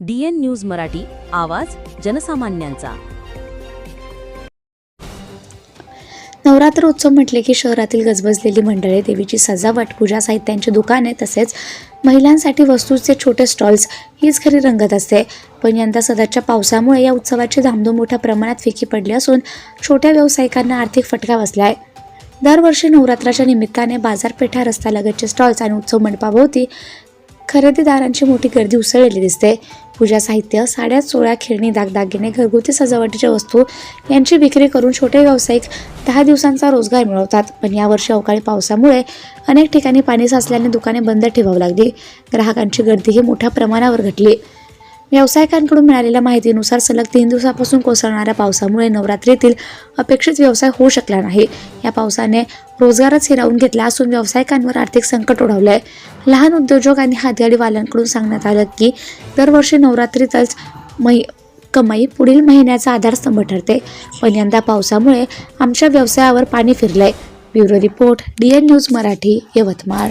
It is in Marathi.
डी एन न्यूज मराठी आवाज जनसामान्यांचा. नवरात्र उत्सव म्हटले की शहरातील गजबजलेली मंडळे देवीची सजावट पूजा साहित्यांची दुकाने तसेच महिलांसाठी वस्तूचे छोटे स्टॉल्स हीच खरी रंगत असते. पण यंदा सततच्या पावसामुळे या उत्सवाची धामधूम मोठ्या प्रमाणात फिकी पडली असून छोट्या व्यावसायिकांना आर्थिक फटका बसला आहे दरवर्षी नवरात्राच्या निमित्ताने बाजारपेठा रस्त्यालगतचे स्टॉल्स आणि उत्सव मंडपाभोवती खरेदीदारांची मोठी गर्दी उसळलेली दिसते. पूजा साहित्य साड्या चोळ्या खेळणी दागदागिने घरगुती सजावटीच्या वस्तू यांची विक्री करून छोटे व्यावसायिक दहा दिवसांचा रोजगार मिळवतात. पण यावर्षी अवकाळी पावसामुळे अनेक ठिकाणी पाणी साचल्याने दुकाने बंद ठेवावी लागली. ग्राहकांची गर्दीही मोठ्या प्रमाणावर घटली. व्यावसायिकांकडून मिळालेल्या माहितीनुसार सलग तीन दिवसापासून कोसळणाऱ्या पावसामुळे नवरात्रीतील अपेक्षित व्यवसाय होऊ शकला नाही. या पावसाने रोजगारच हिरावून घेतला असून व्यावसायिकांवर आर्थिक संकट ओढवलंय. लहान उद्योजक आणि हातगाडीवाल्यांकडून सांगण्यात आलं की दरवर्षी नवरात्रीतच मै कमाई पुढील महिन्याचा आधारस्तंभ ठरते. पण यंदा पावसामुळे आमच्या व्यवसायावर पाणी फिरलंय. Bureau report D N news Marathi Yavatmal.